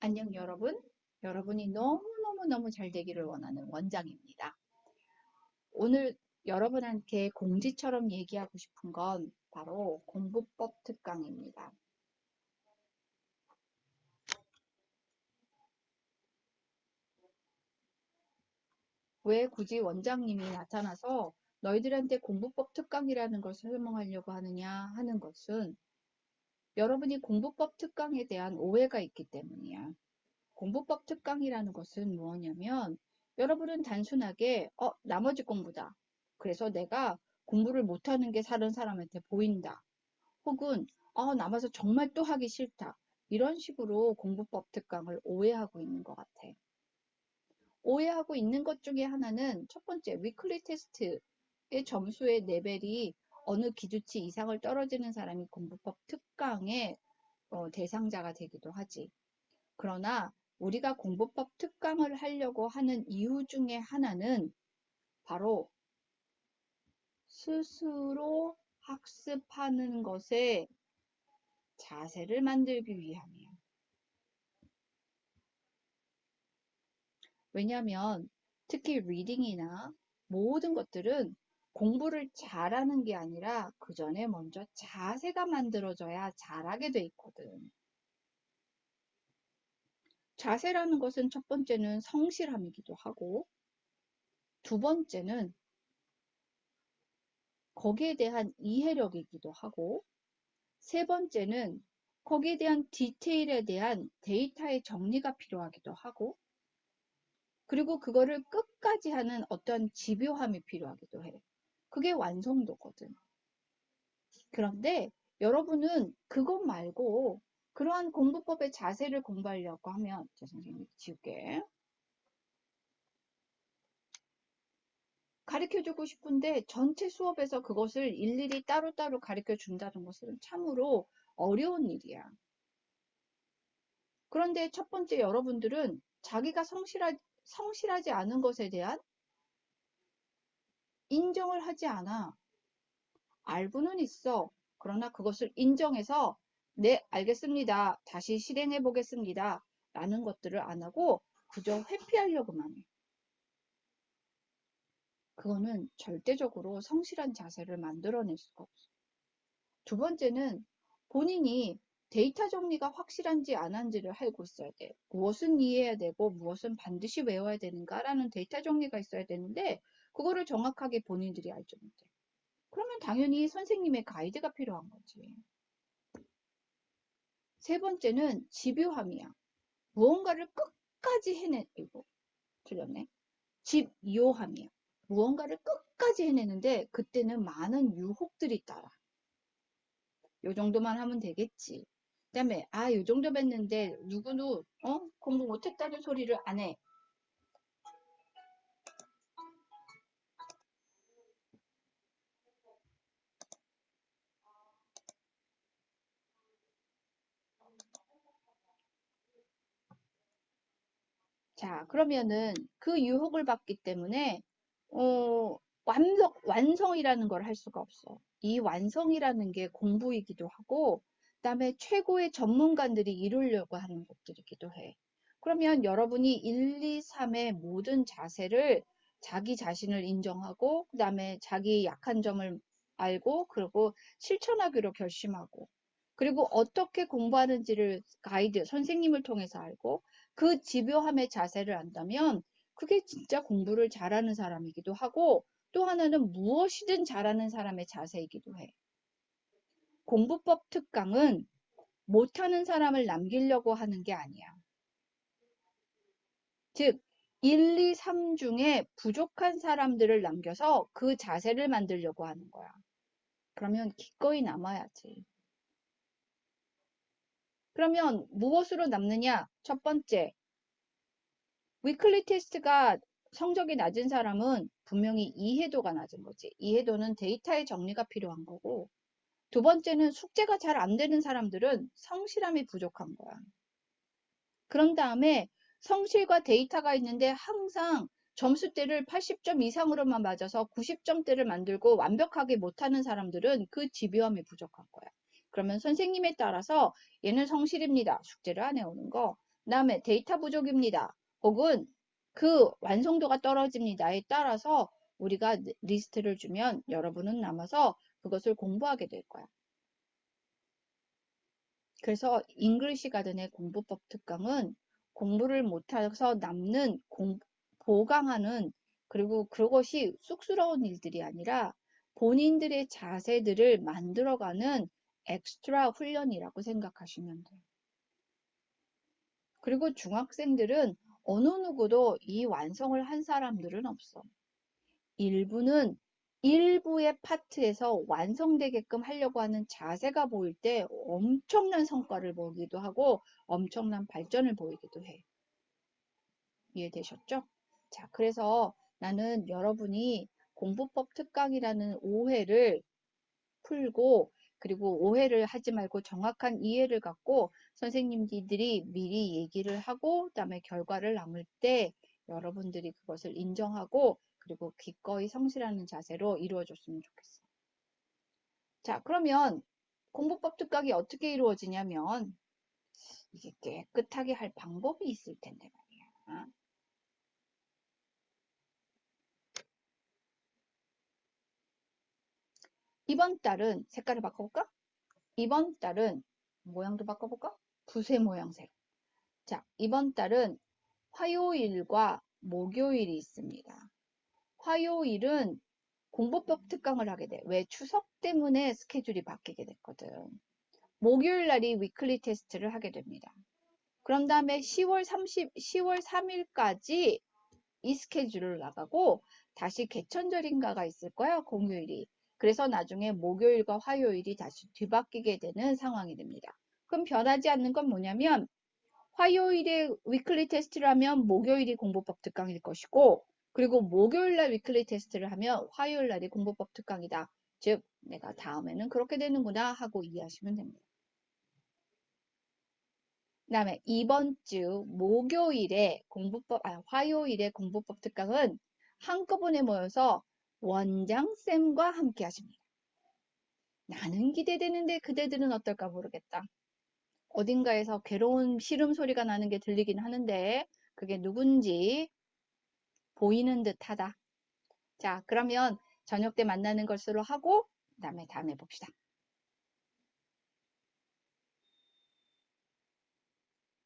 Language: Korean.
안녕 여러분. 여러분이 너무너무너무 잘 되기를 원하는 원장입니다. 오늘 여러분한테 공지처럼 얘기하고 싶은 건 바로 공부법 특강입니다. 왜 굳이 원장님이 나타나서 너희들한테 공부법 특강이라는 것을 설명하려고 하느냐 하는 것은 여러분이 공부법 특강에 대한 오해가 있기 때문이야. 공부법 특강이라는 것은 무엇냐면 여러분은 단순하게 어 나머지 공부다. 그래서 내가 공부를 못하는 게 다른 사람한테 보인다. 혹은 어 남아서 정말 또 하기 싫다. 이런 식으로 공부법 특강을 오해하고 있는 것 같아. 오해하고 있는 것 중에 하나는 첫 번째 위클리 테스트의 점수의 레벨이 어느 기준치 이상을 떨어지는 사람이 공부법 특강의 어, 대상자가 되기도 하지. 그러나 우리가 공부법 특강을 하려고 하는 이유 중에 하나는 바로 스스로 학습하는 것에 자세를 만들기 위함이야. 왜냐하면 특히 리딩이나 모든 것들은 공부를 잘하는 게 아니라 그 전에 먼저 자세가 만들어져야 잘하게 돼 있거든. 자세라는 것은 첫 번째는 성실함이기도 하고 두 번째는 거기에 대한 이해력이기도 하고 세 번째는 거기에 대한 디테일에 대한 데이터의 정리가 필요하기도 하고 그리고 그거를 끝까지 하는 어떤 집요함이 필요하기도 해. 그게 완성도거든. 그런데 여러분은 그것 말고 그러한 공부법의 자세를 공부하려고 하면 제 선생님이 지울게. 가르쳐주고 싶은데 전체 수업에서 그것을 일일이 따로따로 가르쳐 준다는 것은 참으로 어려운 일이야. 그런데 첫 번째 여러분들은 자기가 성실하, 성실하지 않은 것에 대한 인정을 하지 않아. 알고는 있어. 그러나 그것을 인정해서 네, 알겠습니다. 다시 실행해 보겠습니다. 라는 것들을 안 하고 그저 회피하려고만 해. 그거는 절대적으로 성실한 자세를 만들어낼 수가 없어. 두 번째는 본인이 데이터 정리가 확실한지 안 한지를 알고 있어야 돼. 무엇은 이해해야 되고 무엇은 반드시 외워야 되는가라는 데이터 정리가 있어야 되는데 그거를 정확하게 본인들이 알지 못해. 그러면 당연히 선생님의 가이드가 필요한 거지. 세 번째는 집요함이야. 무언가를 끝까지 해내, 이거 틀렸네. 집요함이야. 무언가를 끝까지 해내는데 그때는 많은 유혹들이 따라. 요 정도만 하면 되겠지. 그 다음에 아, 요 정도 뵀는데 누구도 어? 공부 못했다는 소리를 안 해. 자, 그러면은 그 유혹을 받기 때문에 어, 완성, 완성이라는 걸 할 수가 없어. 이 완성이라는 게 공부이기도 하고 그다음에 최고의 전문가들이 이루려고 하는 것들이기도 해. 그러면 여러분이 1, 2, 3의 모든 자세를 자기 자신을 인정하고 그 다음에 자기 약한 점을 알고 그리고 실천하기로 결심하고 그리고 어떻게 공부하는지를 가이드 선생님을 통해서 알고 그 집요함의 자세를 안다면 그게 진짜 공부를 잘하는 사람이기도 하고 또 하나는 무엇이든 잘하는 사람의 자세이기도 해. 공부법 특강은 못하는 사람을 남기려고 하는 게 아니야. 즉, 1, 2, 3 중에 부족한 사람들을 남겨서 그 자세를 만들려고 하는 거야. 그러면 기꺼이 남아야지. 그러면 무엇으로 남느냐? 첫 번째, 위클리 테스트가 성적이 낮은 사람은 분명히 이해도가 낮은 거지. 이해도는 데이터의 정리가 필요한 거고 두 번째는 숙제가 잘 안 되는 사람들은 성실함이 부족한 거야. 그런 다음에 성실과 데이터가 있는데 항상 점수대를 80점 이상으로만 맞아서 90점대를 만들고 완벽하게 못하는 사람들은 그 집요함이 부족한 거야. 그러면 선생님에 따라서 얘는 성실입니다. 숙제를 안 해오는 거. 다음에 데이터 부족입니다. 혹은 그 완성도가 떨어집니다에 따라서 우리가 리스트를 주면 여러분은 남아서 그것을 공부하게 될 거야. 그래서 잉글리시 가든의 공부법 특강은 공부를 못해서 남는 공, 보강하는 그리고 그것이 쑥스러운 일들이 아니라 본인들의 자세들을 만들어가는 엑스트라 훈련이라고 생각하시면 돼요. 그리고 중학생들은 어느 누구도 이 완성을 한 사람들은 없어. 일부는 일부의 파트에서 완성되게끔 하려고 하는 자세가 보일 때 엄청난 성과를 보기도 하고 엄청난 발전을 보이기도 해. 이해되셨죠? 자, 그래서 나는 여러분이 공부법 특강이라는 오해를 풀고 그리고 오해를 하지 말고 정확한 이해를 갖고 선생님들이 미리 얘기를 하고 그다음에 결과를 남을 때 여러분들이 그것을 인정하고 그리고 기꺼이 성실하는 자세로 이루어졌으면 좋겠어. 자, 그러면 공부법 특강이 어떻게 이루어지냐면 이게 깨끗하게 할 방법이 있을 텐데 말이야. 이번 달은 색깔을 바꿔볼까? 이번 달은 모양도 바꿔볼까? 붓의 모양새로. 자, 이번 달은 화요일과 목요일이 있습니다. 화요일은 공부법 특강을 하게 돼. 왜? 추석 때문에 스케줄이 바뀌게 됐거든. 목요일 날이 위클리 테스트를 하게 됩니다. 그런 다음에 10월 30, 10월 3일까지 이 스케줄을 나가고 다시 개천절인가가 있을 거야, 공휴일이. 그래서 나중에 목요일과 화요일이 다시 뒤바뀌게 되는 상황이 됩니다. 그럼 변하지 않는 건 뭐냐면 화요일에 위클리 테스트를 하면 목요일이 공부법 특강일 것이고 그리고 목요일날 위클리 테스트를 하면 화요일날이 공부법 특강이다. 즉 내가 다음에는 그렇게 되는구나 하고 이해하시면 됩니다. 그 다음에 이번 주 목요일에 공부법, 아, 화요일에 공부법 특강은 한꺼번에 모여서 원장쌤과 함께 하십니다. 나는 기대되는데 그대들은 어떨까 모르겠다. 어딘가에서 괴로운 시름 소리가 나는 게 들리긴 하는데 그게 누군지 보이는 듯 하다. 자, 그러면 저녁 때 만나는 것으로 하고 그다음에 다음에 봅시다.